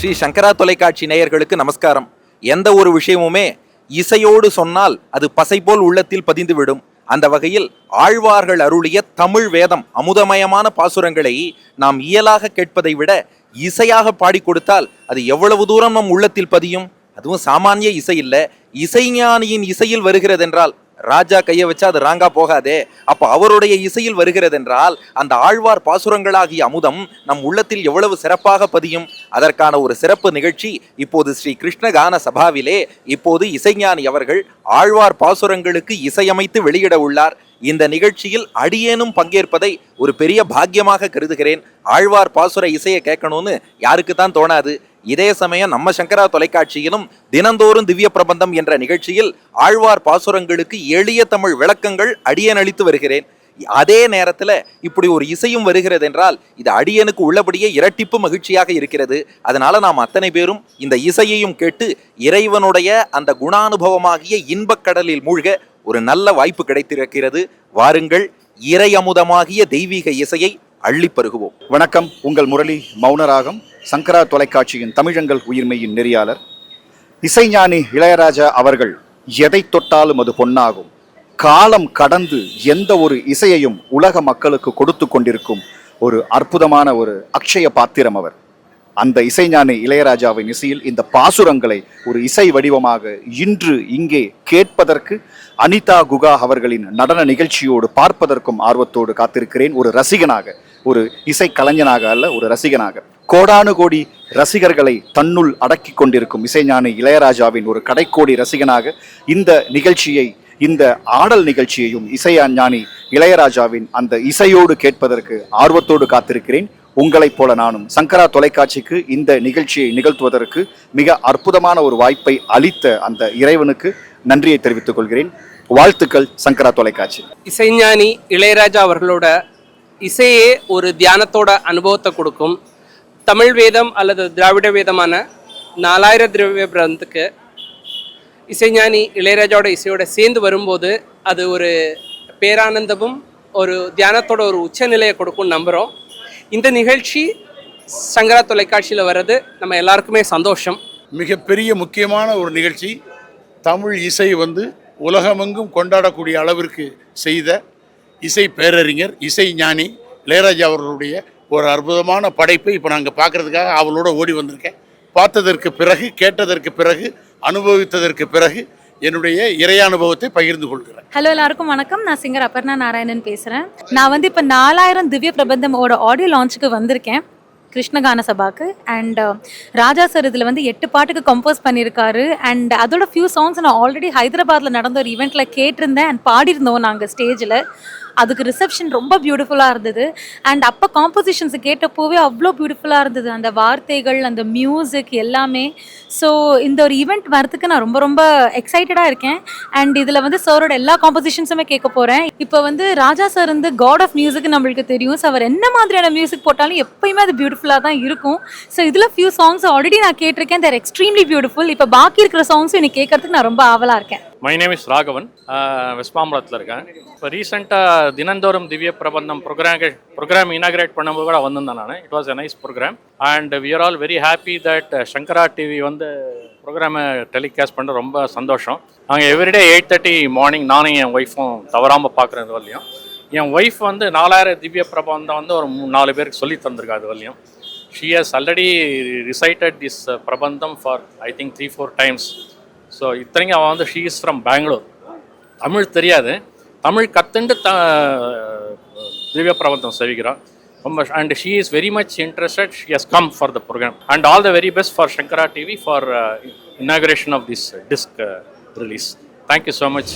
ஸ்ரீ சங்கரா தொலைக்காட்சி நேயர்களுக்கு நமஸ்காரம். எந்த ஒரு விஷயமுமே இசையோடு சொன்னால் அது பசை போல் உள்ளத்தில் பதிந்துவிடும். அந்த வகையில் ஆழ்வார்கள் அருளிய தமிழ் வேதம் அமுதமயமான பாசுரங்களை நாம் இயலாக கேட்பதை விட இசையாக பாடி கொடுத்தால் அது எவ்வளவு தூரம் நம் உள்ளத்தில் பதியும்? அதுவும் சாமானிய இசை இல்லை இசைஞானியின் இசையில் வருகிறதென்றால் ராஜா கையை வச்சா அது ராங்கா போகாதே. அப்ப அவருடைய இசையில் வருகிறதென்றால் அந்த ஆழ்வார் பாசுரங்களாகிய அமுதம் நம் உள்ளத்தில் எவ்வளவு சிறப்பாக பதியும்? அதற்கான ஒரு சிறப்பு நிகழ்ச்சி இப்போது ஸ்ரீ கிருஷ்ணகான சபாவிலே இப்போது இசைஞானி அவர்கள் ஆழ்வார் பாசுரங்களுக்கு இசையமைத்து வெளியிட உள்ளார். இந்த நிகழ்ச்சியில் அடியேனும் பங்கேற்பதை ஒரு பெரிய பாக்கியமாக கருதுகிறேன். ஆழ்வார் பாசுர இசையை கேட்கணும்னு யாருக்கு தான் தோணாது. இதே சமயம் நம்ம சங்கரா தொலைக்காட்சியிலும் தினந்தோறும் திவ்ய பிரபந்தம் என்ற நிகழ்ச்சியில் ஆழ்வார் பாசுரங்களுக்கு எளிய தமிழ் விளக்கங்கள் அடியன் அளித்து வருகிறேன். அதே நேரத்தில் இப்படி ஒரு இசையும் வருகிறது என்றால் இது அடியனுக்கு உள்ளபடியே இரட்டிப்பு மகிழ்ச்சியாக இருக்கிறது. அதனால நாம் அத்தனை பேரும் இந்த இசையையும் கேட்டு இறைவனுடைய அந்த குணானுபவமாகிய இன்பக் கடலில் மூழ்க ஒரு நல்ல வாய்ப்பு கிடைத்திருக்கிறது. வாருங்கள் இறை அமுதமாகிய தெய்வீக இசையை அள்ளி பருகுவோம். வணக்கம் உங்கள் முரளி மௌனராகம். சங்கரா தொலைக்காட்சியின் தமிழங்கள் உயிர்மையின் நெறியாளர். இசைஞானி இளையராஜா அவர்கள் எதை தொட்டாலும் அது பொன்னாகும். காலம் கடந்து எந்த ஒரு இசையையும் உலக மக்களுக்கு கொடுத்து கொண்டிருக்கும் ஒரு அற்புதமான ஒரு அக்ஷய பாத்திரம் அவர். அந்த இசைஞானி இளையராஜாவின் இசையில் இந்த பாசுரங்களை ஒரு இசை வடிவமாக இன்று இங்கே கேட்பதற்கு அனிதா குகா அவர்களின் நடன நிகழ்ச்சியோடு பார்ப்பதற்கும் ஆர்வத்தோடு காத்திருக்கிறேன். ஒரு ரசிகனாக ஒரு இசை கலைஞனாக அல்ல ஒரு ரசிகனாக. கோடானு கோடி ரசிகர்களை தன்னுள் அடக்கி கொண்டிருக்கும் இசைஞானி இளையராஜாவின் ஒரு கடைக்கோடி ரசிகனாக இந்த நிகழ்ச்சியை இந்த ஆடல் நிகழ்ச்சியையும் இசைஞானி இளையராஜாவின் அந்த இசையோடு கேட்பதற்கு ஆர்வத்தோடு காத்திருக்கிறேன். உங்களைப் போல நானும் சங்கரா தொலைக்காட்சிக்கு இந்த நிகழ்ச்சியை நிகழ்த்துவதற்கு மிக அற்புதமான ஒரு வாய்ப்பை அளித்த அந்த இறைவனுக்கு நன்றியை தெரிவித்துக் கொள்கிறேன். வாழ்த்துக்கள் சங்கரா தொலைக்காட்சி. இசைஞானி இளையராஜா அவர்களோட இசையே ஒரு தியானத்தோட அனுபவத்தை கொடுக்கும். தமிழ் வேதம் அல்லது திராவிட வேதமான நாலாயிர திரவிய பிரந்துக்கு இசைஞானி இளையராஜாவோட இசையோட சேர்ந்து வரும்போது அது ஒரு பேரானந்தமும் ஒரு தியானத்தோட ஒரு உச்சநிலையை கொடுக்கும்னு நம்புகிறோம் இந்த நிகழ்ச்சி சங்கரா தொலைக்காட்சியில் வர்றது நம்ம எல்லாருக்குமே சந்தோஷம். மிகப்பெரிய முக்கியமான ஒரு நிகழ்ச்சி. தமிழ் இசை வந்து உலகமெங்கும் கொண்டாடக்கூடிய அளவிற்கு செய்த இசை பேரறிஞர் இசை ஞானி இளையராஜா அவர்களுடைய ஒரு அற்புதமான படைப்பை இப்போ நாங்கள் பார்க்கறதுக்காக அவளோட ஓடி வந்திருக்கேன். பார்த்ததற்கு பிறகு கேட்டதற்கு பிறகு அனுபவித்ததற்கு பிறகு என்னுடைய இறை அனுபவத்தை பகிர்ந்து கொள்கிறேன். ஹலோ எல்லாருக்கும் வணக்கம். நான் சிங்கர் அபர்ணா நாராயணன் பேசுகிறேன் நான் வந்து இப்போ நாலாயிரம் திவ்ய பிரபந்தமோட ஆடியோ லான்ச்சுக்கு வந்திருக்கேன் கிருஷ்ணகான சபாக்கு. அண்ட் uh, ராஜா சார் இதில் வந்து எட்டு பாட்டுக்கு கம்போஸ் பண்ணியிருக்காரு. அண்ட் அதோட ஃபியூ சாங்ஸ் நான் ஆல்ரெடி ஹைதராபாத்தில் நடந்த ஒரு ஈவெண்ட்டில் கேட்டிருந்தேன் அண்ட் பாடியிருந்தோம் நாங்கள் ஸ்டேஜில் அதுக்கு ரிசப்ஷன் ரொம்ப பியூட்டிஃபுல்லாக இருந்தது. அண்ட் அப்போ காம்போசிஷன்ஸ் கேட்டப்போவே அவ்வளோ பியூட்டிஃபுல்லாக இருந்தது. அந்த வார்த்தைகள் அந்த மியூசிக் எல்லாமே. ஸோ இந்த ஒரு ஈவெண்ட் வரதுக்கு நான் ரொம்ப ரொம்ப எக்ஸைட்டடாக இருக்கேன். அண்ட் இதில் வந்து சாரோட எல்லா காம்போசிஷன்ஸுமே கேட்க போகிறேன் இப்போ வந்து ராஜா சார் வந்து காட் ஆஃப் மியூசிக் நம்மளுக்கு தெரியும். ஸோ அவர் என்ன மாதிரியான மியூசிக் போட்டாலும் எப்பயுமே அது பியூட்டிஃபுல்லாக தான் இருக்கும். ஸோ இதில் ஃபியூ சாங்ஸ் ஆல்ரெடி நான் கேட்டிருக்கேன். தேர் எக்ஸ்ட்ரீம்லி பியூட்டிஃபுல் இப்போ பாக்கி இருக்கிற சாங்ஸும் எனக்கு கேட்கறதுக்கு நான் ரொம்ப ஆவலாக இருக்கேன். மை நேம் இஸ் ராகவன் வெஸ்பாம்பலத்தில் இருக்கேன். இப்போ ரீசெண்டாக தினந்தோறும் Divya Prabandham program program inaugurate பண்ணும்போது கூட வந்திருந்தேன் நான். It was a nice program and we are all very happy that Shankara TV வந்து ப்ரோக்ராமை டெலிகாஸ்ட் பண்ண ரொம்ப சந்தோஷம். நாங்கள் எவ்ரிடே எயிட் தேர்ட்டி மார்னிங் நானும் என் ஒய்ஃபும் தவறாமல் பார்க்குறது வரலையும் என் ஒய்ஃப் வந்து நாலாயிரம் திவ்ய பிரபந்தம் வந்து ஒரு மூணு நாலு பேருக்கு சொல்லி தந்திருக்கா அது வரலையும் she has already recited this Prabandham for I think three four times so இத்தனைக்கும் அவன் வந்து she is from Bangalore Tamil தெரியாது. தமிழ் கற்றுண்டு த திவ்ய பிரபந்தம் செவிக்கிறான். ரொம்ப and she is very much interested she has come for the program and all the very best for Shankara TV for inauguration of this disc release thank you so much